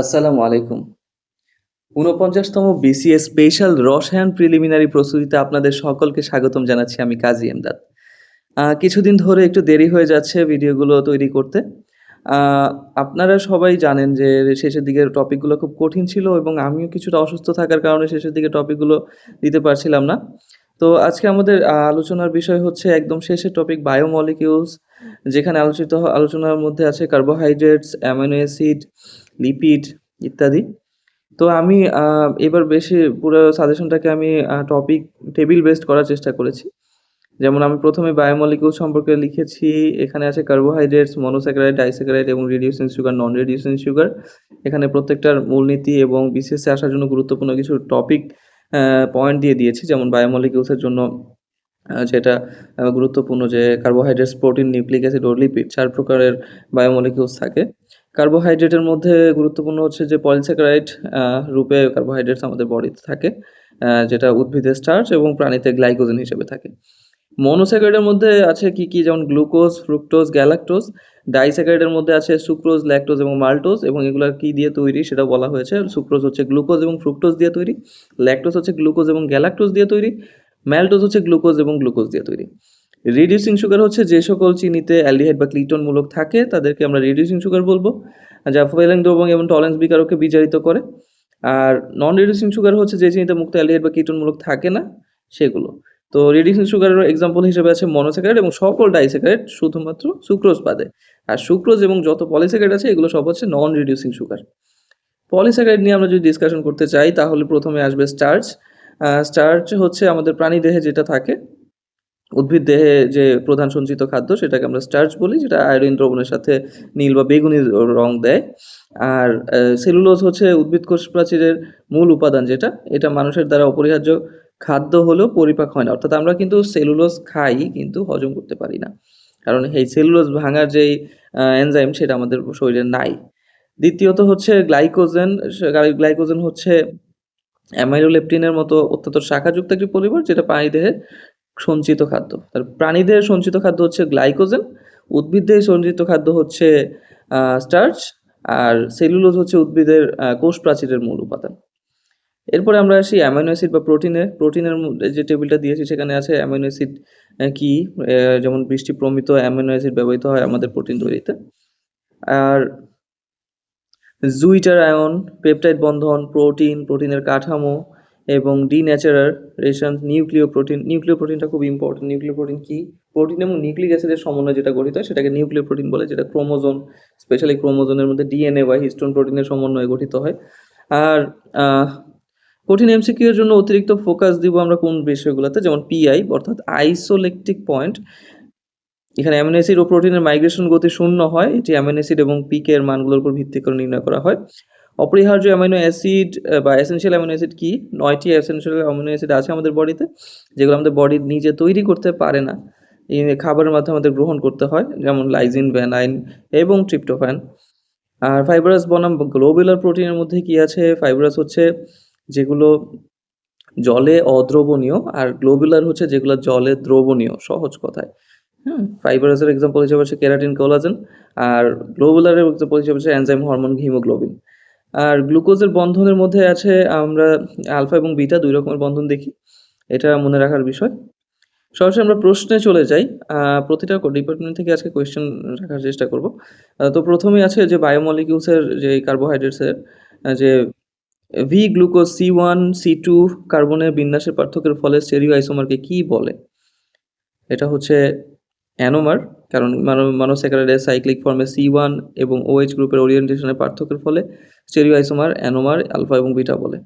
আসসালামু আলাইকুম। ঊনপঞ্চাশতম বিসিএস স্পেশাল রসায়ন প্রিলিমিনারি প্রস্তুতিতে আপনাদের সকলকে স্বাগতম জানাচ্ছি আমি কাজী এমদাদ কিছুদিন ধরে একটু দেরি হয়ে যাচ্ছে ভিডিওগুলো তৈরি করতে। আপনারা সবাই জানেন যে শেষের দিকের টপিকগুলো খুব কঠিন ছিল এবং আমিও কিছুটা অসুস্থ থাকার কারণে শেষের দিকে টপিকগুলো দিতে পারছিলাম না। তো আজকে আমাদের আলোচনার বিষয় হচ্ছে একদম শেষের টপিক বায়োমলিকিউলস যেখানে আলোচিত, আলোচনার মধ্যে আছে কার্বোহাইড্রেটস অ্যামিনো অ্যাসিড লিপিড ইত্যাদি। তো আমি এবার বেশি পুরো সাজেশনটাকে আমি টপিক টেবিল বেসড করার চেষ্টা করেছি। যেমন আমি প্রথমে বায়োমলিকিউল সম্পর্কে লিখেছি, এখানে আছে কার্বোহাইড্রেটস মনোস্যাকারাইড ডাইস্যাকারাইড এবং reducing sugar non reducing sugar এখানে প্রত্যেকটার মূলনীতি এবং বিশেষে আসার জন্য গুরুত্বপূর্ণ কিছু টপিক পয়েন্ট দিয়ে দিয়েছি। যেমন বায়োমলিকিউলসের জন্য যেটা গুরুত্বপূর্ণ যে কার্বোহাইড্রেটস প্রোটিন নিউক্লিক অ্যাসিড ও লিপিড চার প্রকারের বায়োমলিকিউলস থাকে। কার্বোহাইড্রেটের মধ্যে গুরুত্বপূর্ণ হচ্ছে যে পলিস্যাকারাইড রূপে কার্বোহাইড্রেটস আমাদের বডিতে থাকে যেটা উদ্ভিদের স্টার্চ এবং প্রাণীতে গ্লাইকোজেন হিসেবে থাকে। মনোস্যাকারাইডের মধ্যে আছে কি কি? যেমন গ্লুকোজ, ফ্রুক্টোজ, গ্যালাক্টোজ। ডাইস্যাকারাইডের মধ্যে আছে সুক্রোজ, ল্যাকটোজ এবং মাল্টোজ এবং এগুলো কি দিয়ে তৈরি সেটা বলা হয়েছে। সুক্রোজ হচ্ছে গ্লুকোজ এবং ফ্রুক্টোজ দিয়ে তৈরি। ল্যাকটোজ হচ্ছে গ্লুকোজ এবং গ্যালাক্টোজ দিয়ে তৈরি। ম্যালটোজ হচ্ছে গ্লুকোজ এবং গ্লুকোজ দিয়ে তৈরি। রিডিউসিং সুগার হচ্ছে যে সকল চিনিতে অ্যালডিহাইড বা ক্লিটন মূলক থাকে, তাদেরকে আমরা রিডিউসিং সুগার বলব, যা ফেলেং দ্রবণ এবং টলারেন্স বিকারককে বিজারিত করে। আর নন রিডিউসিং সুগার হচ্ছে যে চিনিতে মুক্ত অ্যালডিহাইড বা কিটোন মূলক থাকে না, সেগুলো। তো রিডিউসিং সুগারের এক্সাম্পল হিসেবে আছে মনোস্যাকারাইড এবং সকল ডাইস্যাকারাইড শুধুমাত্র সুক্রোজ বাদে। আর সুক্রোজ এবং যত পলিস্যাকারাইড আছে, এগুলো সব হচ্ছে নন রিডিউসিং সুগার পলিস্যাকারাইড নিয়ে আমরা যদি ডিসকাশন করতে চাই, তাহলে প্রথমে আসবে স্টার্চ স্টার্চ হচ্ছে আমাদের প্রাণী দেহে যেটা থাকে উদ্ভিদ দেহে যে প্রধান সঞ্চিত খাদ্য সেটাকে আমরা স্টার্চ বলি, যেটা আয়োডিন দ্রবণের সাথে নীল বা বেগুনি রং দেয়। আর সেলুলোজ হচ্ছে উদ্ভিদ কোষ প্রাচীরের মূল উপাদান যেটা। এটা মানুষের দ্বারা অপরিহার্য খাদ্য হলেও পরিপাক হয় না। অর্থাৎ আমরা কিন্তু সেলুলোজ খাই, কিন্তু হজম করতে পারি না। কারণ এই সেলুলোজ ভাঙার যেই এনজাইম সেটা আমাদের শরীরে নাই। দ্বিতীয়ত হচ্ছে গ্লাইকোজেন। গ্লাইকোজেন হচ্ছে অ্যামাইলোলেপটিনের মতো অত্যন্ত শাখাযুক্ত একটি পরিবার যেটা প্রাণীদেহে সঞ্চিত খাদ্য। তার প্রাণীদের সঞ্চিত খাদ্য হচ্ছে গ্লাইকোজেন, উদ্ভিদদের সঞ্চিত খাদ্য হচ্ছে স্টার্চ, আর সেলুলোজ হচ্ছে উদ্ভিদের কোষ প্রাচীরের মূল উপাদান। এরপরে আমরা আসি অ্যামাইনো অ্যাসিড বা প্রোটিনে প্রোটিনের মধ্যে যে টেবিলটা দিয়েছি সেখানে আছে অ্যামাইনো অ্যাসিড কি? যেমন বৃষ্টি প্রমিত অ্যামাইনো অ্যাসিড ব্যবহৃত হয় আমাদের প্রোটিন তৈরিতে। আর জুইটার আয়ন, পেপটাইড বন্ধন, প্রোটিন, প্রোটিনের কাঠামো এবং ডি ডিন্যাচারেশন নিউক্লিও প্রোটিন নিউক্লিয় প্রোটিনটা খুব ইম্পর্টেন্ট নিউক্লিয় প্রোটিন কি? প্রোটিন এবং নিউক্লিক অ্যাসিডের সমন্বয়ে যেটা গঠিত হয়, সেটাকে নিউক্লিও প্রোটিন বলে, যেটা ক্রোমোজোম স্পেশালি ক্রোমোজোমের মধ্যে ডিএনএ বা হিস্টোন প্রোটিনের সমন্বয়ে গঠিত হয়। আর কঠিন এমসিকিউ এর জন্য অতিরিক্ত ফোকাস দিব আমরা কোন বিষয়গুলোতে? যেমন পিআই অর্থাৎ আইসোলেকটিক পয়েন্ট এখানে অ্যামিনো অ্যাসিড ও প্রোটিনের মাইগ্রেশন গতি শূন্য হয়, এটি অ্যামিনো অ্যাসিড এবং পিকে এর মানগুলোর উপর ভিত্তি করে নির্ণয় করা হয়। অপরিহার্য অ্যামিনো অ্যাসিড বা এসেনশিয়াল অ্যামিনো অ্যাসিড কি? নয়টি এসেনশিয়াল অ্যামিনো অ্যাসিড আছে আমাদের বডিতে, যেগুলো আমাদের বডি নিজে তৈরি করতে পারে না। খাবারের মাধ্যমে আমাদের গ্রহণ করতে হয়, যেমন লাইজিন ভ্যানাইন এবং ট্রিপ্টোফ্যান আর ফাইবারাস বনাম গ্লোবেলার প্রোটিনের মধ্যে কি আছে? ফাইবারাস হচ্ছে যেগুলো জলে অদ্রবণীয়, আর গ্লোবুলার হচ্ছে যেগুলো জলে দ্রবণীয়, সহজ কথায়। হুম ফাইবারাসের এক্সাম্পল হিসেবে আছে কেরাটিন কোলাজেন আর গ্লোবুলারের এক্সাম্পল হিসেবে আছে এনজাইম হরমোন হিমোগ্লোবিন আর গ্লুকোজের বন্ধনের মধ্যে আছে আমরা আলফা এবং বিটা, দুই রকমের বন্ধন দেখি। এটা মনে রাখার বিষয়। সরাসরি আমরা প্রশ্নে চলে যাই। প্রতিটা ডিপার্টমেন্ট থেকে আজকে কোয়েশ্চেন রাখার চেষ্টা করব। তো প্রথমেই আছে যে বায়োমলিকিউলসের যে কার্বোহাইড্রেটসের যে V glucose C one C two কার্বনের বিন্যাসের পার্থক্যের ফলে স্টেরিও আইসোমারকে কি বলে? এটা হচ্ছে অ্যানোমার কারণ মানো মানোস্যাকারাইডের সাইক্লিক ফর্মে সি ওয়ান এবং ওএইচ গ্রুপের ওরিয়েন্টেশনের পার্থক্যের ফলে স্টেরিও আইসোমার অ্যানোমার আলফা এবং বিটা বলে।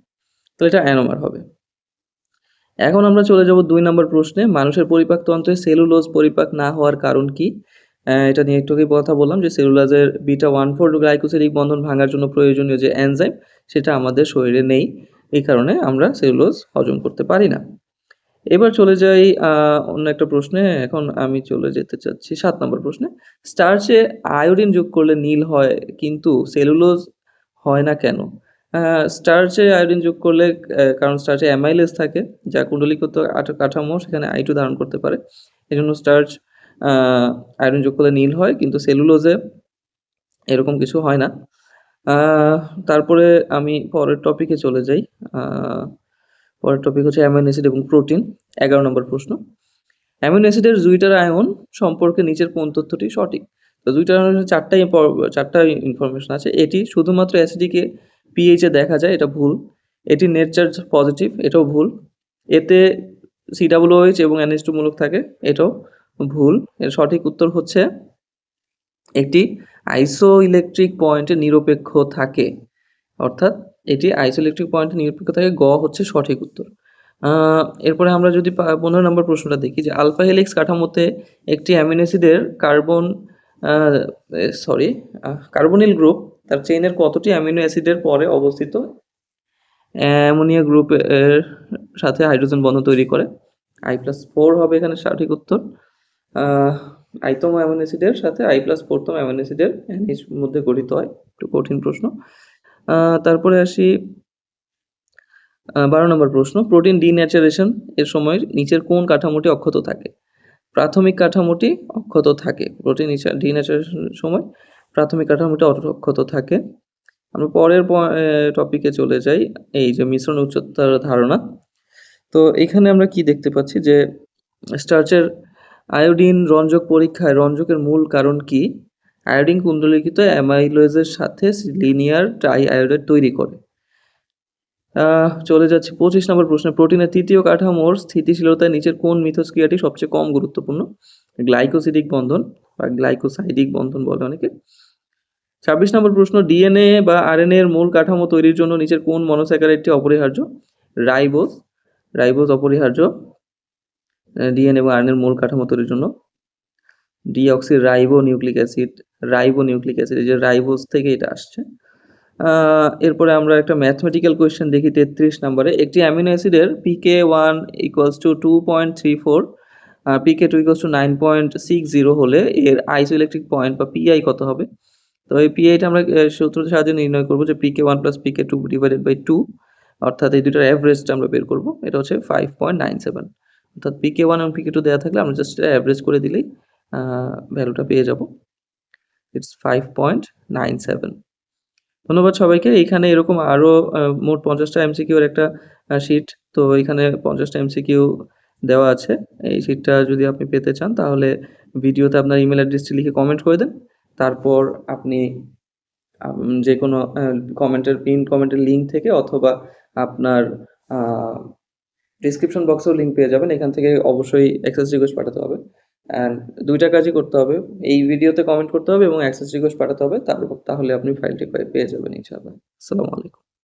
তো এটা অ্যানোমার হবে। এখন আমরা চলে যাব দুই নম্বর প্রশ্নে, মানুষের পরিপাকতন্ত্রে সেলুলোজ পরিপাক না হওয়ার কারণ কি? এটা নিয়ে একটু কথা বললাম যে সেলুলোজের বিটা ওয়ান ফোর গ্লাইকোসিডিক বন্ধন ভাঙার জন্য প্রয়োজনীয় যে এনজাইম সেটা আমাদের শরীরে নেই। এই কারণে আমরা সেলুলোজ হজম করতে পারি না। এবার চলে যাই অন্য একটা প্রশ্নে। এখন আমি চলে যেতে চাচ্ছি সাত নম্বর প্রশ্নে। স্টার্চে আয়োডিন যোগ করলে নীল হয়, কিন্তু সেলুলোজ হয় না কেন? স্টার্চে আয়োডিন যোগ করলে কারণ স্টার্চে অ্যামাইলেজ থাকে, যা কুণ্ডলীগত কাঠামো, সেখানে আইটু ধারণ করতে পারে। এই জন্য স্টার্চ আয়োডিন যোগ করলে নীল হয়, কিন্তু সেলুলোজে এরকম কিছু হয় না। তারপরে আমি পরের টপিকে চলে যাই। পরের টপিক হচ্ছে অ্যামাইনো অ্যাসিড এবং প্রোটিন এগারো নম্বর প্রশ্ন। অ্যামিনো অ্যাসিডের জুইটার আয়ন সম্পর্কে নিচের কোন তথ্যটি সঠিক? তো দুইটা চারটা চারটা ইনফরমেশন আছে। এটি শুধুমাত্র অ্যাসিডিকে পিএইচে দেখা যায়, এটা ভুল। এটি নেট চার্জ পজিটিভ এটাও ভুল। এতে সিডাব্লিউএইচ এবং এনএস মূলক থাকে, এটাও ভুল। এর সঠিক উত্তর হচ্ছে একটি আইসো ইলেকট্রিক পয়েন্টে নিরপেক্ষ থাকে। অর্থাৎ এটি আইসো ইলেকট্রিক পয়েন্টে নিরপেক্ষ থাকে, গ হচ্ছে সঠিক উত্তর। এরপরে আমরা যদি পনেরো নম্বর প্রশ্নটা দেখি যে আলফা হেলিক্স কাঠামোতে একটি অ্যামিনো অ্যাসিডের কার্বন সরি কার্বনিল গ্রুপ তার চেইনের কতটি অ্যামিনো অ্যাসিডের পরে অবস্থিত? অ্যামোনিয়া গ্রুপের সাথে হাইড্রোজেন বন্ধ তৈরি করে। আই প্লাস ফোর হবে এখানে সঠিক উত্তর। আইতম অ্যামিনো অ্যাসিডের সাথে আই প্লাস ফোরতম অ্যামিনো অ্যাসিডের মধ্যে গঠিত হয়। একটু কঠিন প্রশ্ন। তারপরে আসি বারো নম্বর প্রশ্ন। প্রোটিন ডিন্যাচারেশন এর সময় নিচের কোন কাঠামোটি অক্ষত থাকে? প্রাথমিক কাঠামোটি অক্ষত থাকে। প্রোটিন ডিন্যাচারেশনের সময় প্রাথমিক কাঠামোটি অক্ষত থাকে। আমরা পরের টপিকে চলে যাই। এই যে মিশ্রণ উচ্চতার ধারণা। তো এখানে আমরা কি দেখতে পাচ্ছি যে স্টার্চের আয়োডিন রঞ্জক পরীক্ষায় রঞ্জকের মূল কারণ কি? আয়োডিন কুণ্ডলীকৃত অ্যামাইলোজের সাথে লিনিয়ার ট্রাই আয়োডাইড তৈরি করে। চলে যাচ্ছে। পঁচিশ নম্বর প্রশ্ন, প্রোটিনের তৃতীয় কাঠামোর স্থিতিশীলতায় নিচের কোন মিথস্ক্রিয়াটি সবচেয়ে কম গুরুত্বপূর্ণ? গ্লাইকোসিডিক বন্ধন বা গ্লাইকোসাইডিক বন্ধন বলে অনেকে। ছাব্বিশ নম্বর প্রশ্ন, ডিএনএ বা আরএনএ এর মূল কাঠামো তৈরির জন্য নিচের কোন মনোস্যাকারাইডটি অপরিহার্য? রাইবোজ রাইবোজ অপরিহার্য। ডিএনএ এবং এর মূল কাঠামো তৈরির জন্য। Deoxy ribo nucleic acid ribo nucleic acid, এই যে রাইবোজ থেকে এটা আসছে। এরপরে আমরা একটা ম্যাথমেটিক্যাল কোয়েশ্চেন দেখি তেত্রিশ নম্বরে। একটি অ্যামিনো অ্যাসিডের pK one equals two two point three four আর pK two equals two nine point six zero হলে এর আইসো ইলেকট্রিক পয়েন্ট বা পিআই কত হবে? তো এই পিআইটা আমরা সূত্রের সাহায্যে নির্ণয় করব যে pK one plus pK two divided by two অর্থাৎ এই দুটার অ্যাভারেজটা আমরা বের করব, এটা হচ্ছে ফাইভ পয়েন্ট নাইন সেভেন অর্থাৎ পিকে ওয়ান এবং পিকে টু দেওয়া থাকলে আমরা জাস্ট অ্যাভারেজ করে দিলেই ভ্যালুটা পেয়ে যাব। It's five point nine seven ধন্যবাদ সবাইকে। এইখানে এরকম আরও মোট পঞ্চাশটা এমসিকিউর একটা শিট তো এখানে পঞ্চাশটা এমসিকিউ দেওয়া আছে। এই শিটটা যদি আপনি পেতে চান, তাহলে ভিডিওতে আপনার ইমেল অ্যাড্রেসটি লিখে কমেন্ট করে দেন। তারপর আপনি যে কোনো কমেন্টের পিন কমেন্টের লিঙ্ক থেকে অথবা আপনার ডিসক্রিপশন বক্সেও লিঙ্ক পেয়ে যাবেন। এখান থেকে অবশ্যই অ্যাক্সেস রিকোয়েস্ট পাঠাতে হবে। অ্যান্ড দুইটা কাজই করতে হবে। এই ভিডিওতে কমেন্ট করতে হবে এবং অ্যাক্সেস রিকোয়েস্ট পাঠাতে হবে। তারপর তাহলে আপনি ফাইলটি পেয়ে যাবেন ইনশাআল্লাহ। আসসালামু আলাইকুম।